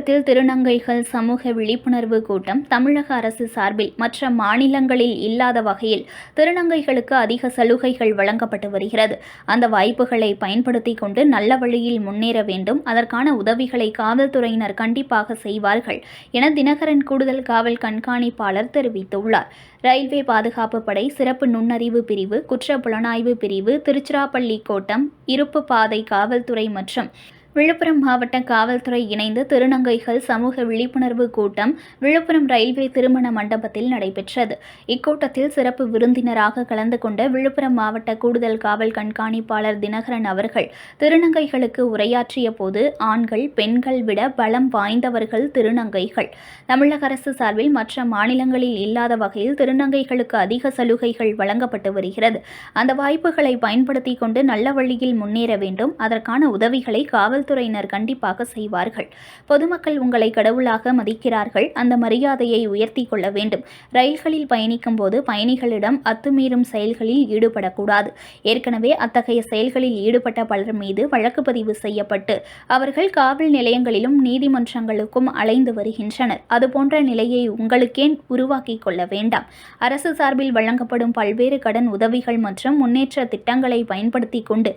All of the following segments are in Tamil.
இக்கோட்டத்தில் திருநங்கைகள் சமூக விழிப்புணர்வு கூட்டம் தமிழக அரசு சார்பில் மற்ற மாநிலங்களில் இல்லாத வகையில் திருநங்கைகளுக்கு அதிக சலுகைகள் வழங்கப்பட்டு வருகிறது. அந்த வாய்ப்புகளை பயன்படுத்தி கொண்டு நல்ல வழியில் முன்னேற வேண்டும். அதற்கான உதவிகளை காவல்துறையினர் கண்டிப்பாக செய்வார்கள் என தினகரன் கூடுதல் காவல் கண்காணிப்பாளர் தெரிவித்துள்ளார். ரயில்வே பாதுகாப்பு படை சிறப்பு நுண்ணறிவு பிரிவு குற்ற புலனாய்வு பிரிவு திருச்சிராப்பள்ளி கோட்டம் இருப்பு பாதை காவல்துறை மற்றும் விழுப்புரம் மாவட்ட காவல்துறை இணைந்து திருநங்கைகள் சமூக விழிப்புணர்வு கூட்டம் விழுப்புரம் ரயில்வே திருமண மண்டபத்தில் நடைபெற்றது. இக்கூட்டத்தில் சிறப்பு விருந்தினராக கலந்து கொண்ட விழுப்புரம் மாவட்ட கூடுதல் காவல் கண்காணிப்பாளர் தினகரன் அவர்கள் திருநங்கைகளுக்கு உரையாற்றிய போது ஆண்கள் பெண்கள் விட பலம் வாய்ந்தவர்கள் திருநங்கைகள். தமிழக அரசு சார்பில் மற்ற மாநிலங்களில் இல்லாத வகையில் திருநங்கைகளுக்கு அதிக சலுகைகள் வழங்கப்பட்டு வருகிறது. அந்த வாய்ப்புகளை பயன்படுத்தி கொண்டு நல்ல வழியில் முன்னேற வேண்டும். அதற்கான உதவிகளை காவல்துறையினர் கண்டிப்பாக செய்வார்கள். பொதுமக்கள் உங்களை கடவுளாக மதிக்கிறார்கள். அந்த மரியாதையை உயர்த்தி கொள்ள வேண்டும். ரயில்களில் பயணிக்கும் போது பயணிகளிடம் அத்துமீறும் செயல்களில் ஈடுபடக்கூடாது. ஏற்கனவே அத்தகைய செயல்களில் ஈடுபட்ட பலர் மீது வழக்கு பதிவு செய்யப்பட்டு அவர்கள் காவல் நிலையங்களிலும் நீதிமன்றங்களுக்கும் அலைந்து வருகின்றனர். அதுபோன்ற நிலையை உங்களுக்கே உருவாக்கி கொள்ள வேண்டாம். அரசு சார்பில் வழங்கப்படும் பல்வேறு கடன் உதவிகள் மற்றும் முன்னேற்ற திட்டங்களை பயன்படுத்தி கொண்டு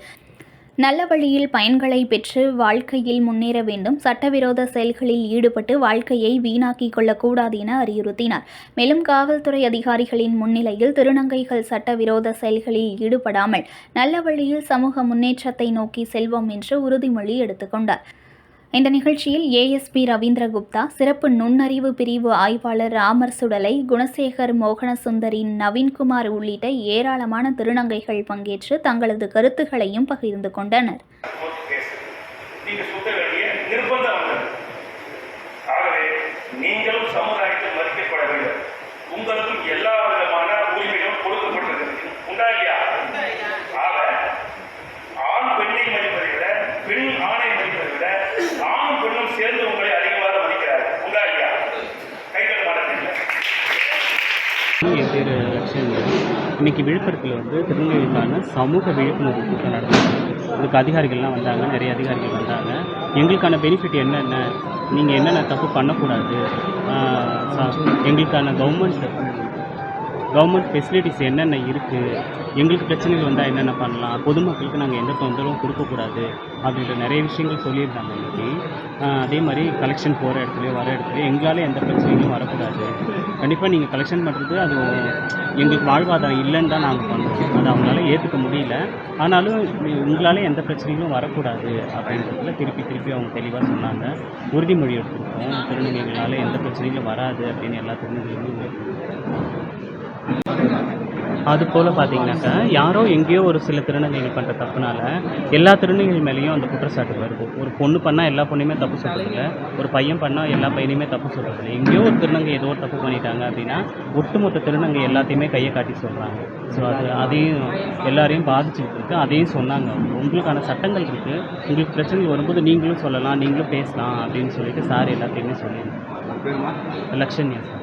நல்ல வழியில் பயன்களை பெற்று வாழ்க்கையில் முன்னேற வேண்டும். சட்டவிரோத செயல்களில் ஈடுபட்டு வாழ்க்கையை வீணாக்கிக் கொள்ளக்கூடாது என அறிவுறுத்தினார். மேலும் காவல்துறை அதிகாரிகளின் முன்னிலையில் திருநங்கைகள் சட்டவிரோத செயல்களில் ஈடுபடாமல் நல்ல வழியில் சமூக முன்னேற்றத்தை நோக்கி செல்வோம் என்று உறுதிமொழி எடுத்துக்கொண்டார் இந்த நிகழ்ச்சியில் ஏஎஸ்பி ரவீந்திரகுப்தா சிறப்பு நுண்ணறிவு பிரிவு ஆய்வாளர் ராமர் சுடலை குணசேகர் மோகனசுந்தரி நவீன்குமார் உள்ளிட்ட ஏராளமான திருநங்கைகள் பங்கேற்று தங்களது கருத்துகளையும் பகிர்ந்து கொண்டனர். நீங்களும் சமுதாயத்தில் மதிக்கப்பட வேண்டும். உங்களுக்கும் எல்லா என் பேர் லட்சுமி இன்னைக்கு விழுப்புரத்தில் வந்து திருநெல்வேலிக்கான சமூக விழிப்புணர்வு கூட்டம் நடந்தது இதுக்கு அதிகாரிகள்லாம் வந்தாங்க நிறைய அதிகாரிகள் வந்தாங்க. எங்களுக்கான பெனிஃபிட் என்னென்ன? நீங்கள் என்னென்ன தப்பு பண்ணக்கூடாது? எங்களுக்கான கவர்மெண்ட் கவர்மெண்ட் ஃபெசிலிட்டிஸ் என்னென்ன இருக்குது எங்களுக்கு பிரச்சனைகள் வந்தால் என்னென்ன பண்ணலாம்? பொதுமக்களுக்கு நாங்கள் எந்த தொந்தரவும் கொடுக்கக்கூடாது அப்படின்ற நிறைய விஷயங்கள் சொல்லியிருந்தாங்க இன்னைக்கு. அதே மாதிரி கலெக்ஷன் போகிற இடத்துலையோ வர இடத்துலையோ எங்களால் எந்த பிரச்சனைகளும் வரக்கூடாது. கண்டிப்பாக நீங்கள் கலெக்ஷன் பண்ணுறது அது எங்களுக்கு வாழ்வாதாரம் இல்லைன்னு தான் நாங்கள் பண்ணுறோம் அது அவங்களால ஏற்றுக்க முடியல. ஆனாலும் உங்களால் எந்த பிரச்சனைகளும் வரக்கூடாது அப்படின்றதுல திருப்பி திருப்பி அவங்க தெளிவாக சொன்னாங்க. உறுதிமொழி எடுத்துருக்கோம். திருநங்கைகளால் எந்த பிரச்சனைகளும் வராது அப்படின்னு எல்லா திருநங்கைகளும் அது போல் பார்த்தீங்கன்னாக்கா யாரோ எங்கேயோ ஒரு சில திருநங்கைகள் பண்ணுற தப்புனால எல்லா திருநங்கைகள் மேலேயும் அந்த குற்றச்சாட்டு வருது. ஒரு பொண்ணு பண்ணால் எல்லா பொண்ணையுமே தப்பு சொல்கிறதில்ல ஒரு பையன் பண்ணால் எல்லா பையனையுமே தப்பு சொல்கிறதில்ல எங்கேயோ ஒரு திருநங்கை ஏதோ ஒரு தப்பு பண்ணிட்டாங்க அப்படின்னா ஒட்டுமொத்த திருநங்கை எல்லாத்தையுமே கையை காட்டி சொல்கிறாங்க ஸோ அது அதையும் எல்லாரையும் பாதிச்சுட்டு இருக்கு. அதையும் சொன்னாங்க உங்களுக்கான சட்டங்கள் இருக்குது உங்களுக்கு பிரச்சனை வரும்போது நீங்களும் சொல்லலாம் நீங்களும் பேசலாம் அப்படின்னு சொல்லிட்டு சார் எல்லாத்தையுமே சொல்லியிருந்தாங்க. லக்ஷன்யா சார்.